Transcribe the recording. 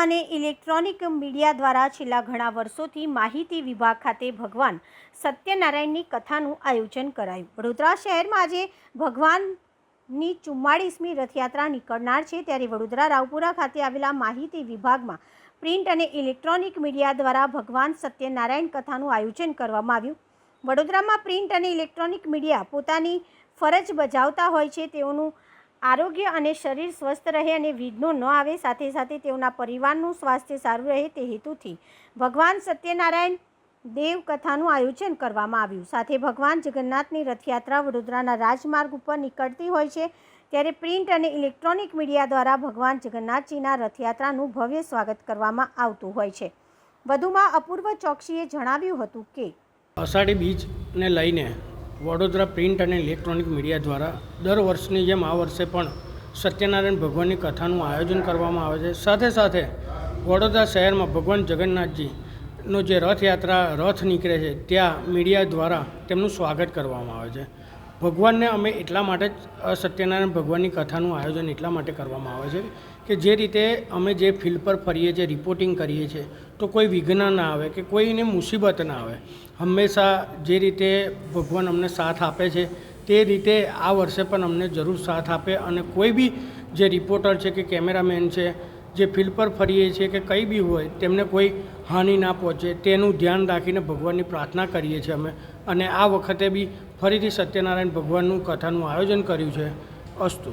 અને electronic media દ્વારા છેલ્લા ઘણા વર્ષોથી માહિતી વિભાગ ખાતે ભગવાન સત્યનારાયણની કથાનું આયોજન કરાયું. વડોદરા શહેરમાં આજે ભગવાનની ચુમ્માળીસમી રથયાત્રા નીકળનાર છે. ત્યારે વડોદરા રાવપુરા ખાતે આવેલા માહિતી વિભાગમાં પ્રિન્ટ અને ઇલેક્ટ્રોનિક મીડિયા દ્વારા ભગવાન સત્યનારાયણ કથાનું આયોજન કરવામાં આવ્યું. વડોદરામાં પ્રિન્ટ અને ઇલેક્ટ્રોનિક મીડિયા પોતાની ફરજ બજાવતા હોય છે તેઓનું આરોગ્ય અને શરીર સ્વસ્થ રહે અને વિઘ્નો ન આવે, સાથે સાથે તેઓના પરિવારનું સ્વાસ્થ્ય સારું રહે તે હેતુથી ભગવાન સત્યનારાયણ દેવ કથાનું આયોજન કરવામાં આવ્યું. સાથે ભગવાન જગન્નાથની રથયાત્રા વડોદરાના રાજમાર્ગ ઉપર નીકળતી હોય છે, ત્યારે પ્રિન્ટ અને ઇલેક્ટ્રોનિક મીડિયા દ્વારા ભગવાન જગન્નાથજીના રથયાત્રાનું ભવ્ય સ્વાગત કરવામાં આવતું હોય છે. વધુમાં અપૂર્વ ચોકસીએ જણાવ્યું હતું કે અષાઢી બીજને લઈને વડોદરા પ્રિન્ટ અને ઇલેક્ટ્રોનિક મીડિયા દ્વારા દર વર્ષની જેમ આ વર્ષે પણ સત્યનારાયણ ભગવાનની કથાનું આયોજન કરવામાં આવે છે. સાથે સાથે વડોદરા શહેરમાં ભગવાન જગન્નાથજીનો જે રથયાત્રા રથ નીકળે છે, ત્યાં મીડિયા દ્વારા તેમનું સ્વાગત કરવામાં આવે છે. ભગવાનને અમે એટલા માટે જ સત્યનારાયણ ભગવાનની કથાનું આયોજન એટલા માટે કરવામાં આવે છે કે જે રીતે અમે જે ફિલ્ડ પર ફરીએ છીએ, રિપોર્ટિંગ કરીએ છીએ, તો કોઈ વિઘ્ન ના આવે કે કોઈને મુસીબત ના આવે. હંમેશા જે રીતે ભગવાન અમને સાથ આપે છે, તે રીતે આ વર્ષે પણ અમને જરૂર સાથ આપે અને કોઈ બી જે રિપોર્ટર છે કે કેમેરામેન છે જે ફિલ્ડ પર ફરીએ છીએ કે કંઈ બી હોય, તેમને કોઈ હાનિ ના પહોંચે, તેનું ધ્યાન રાખીને ભગવાનની પ્રાર્થના કરીએ છીએ અમે. અને આ વખતે બી ફરીથી સત્યનારાયણ ભગવાનનું કથાનું આયોજન કર્યું છે. અસ્તુ.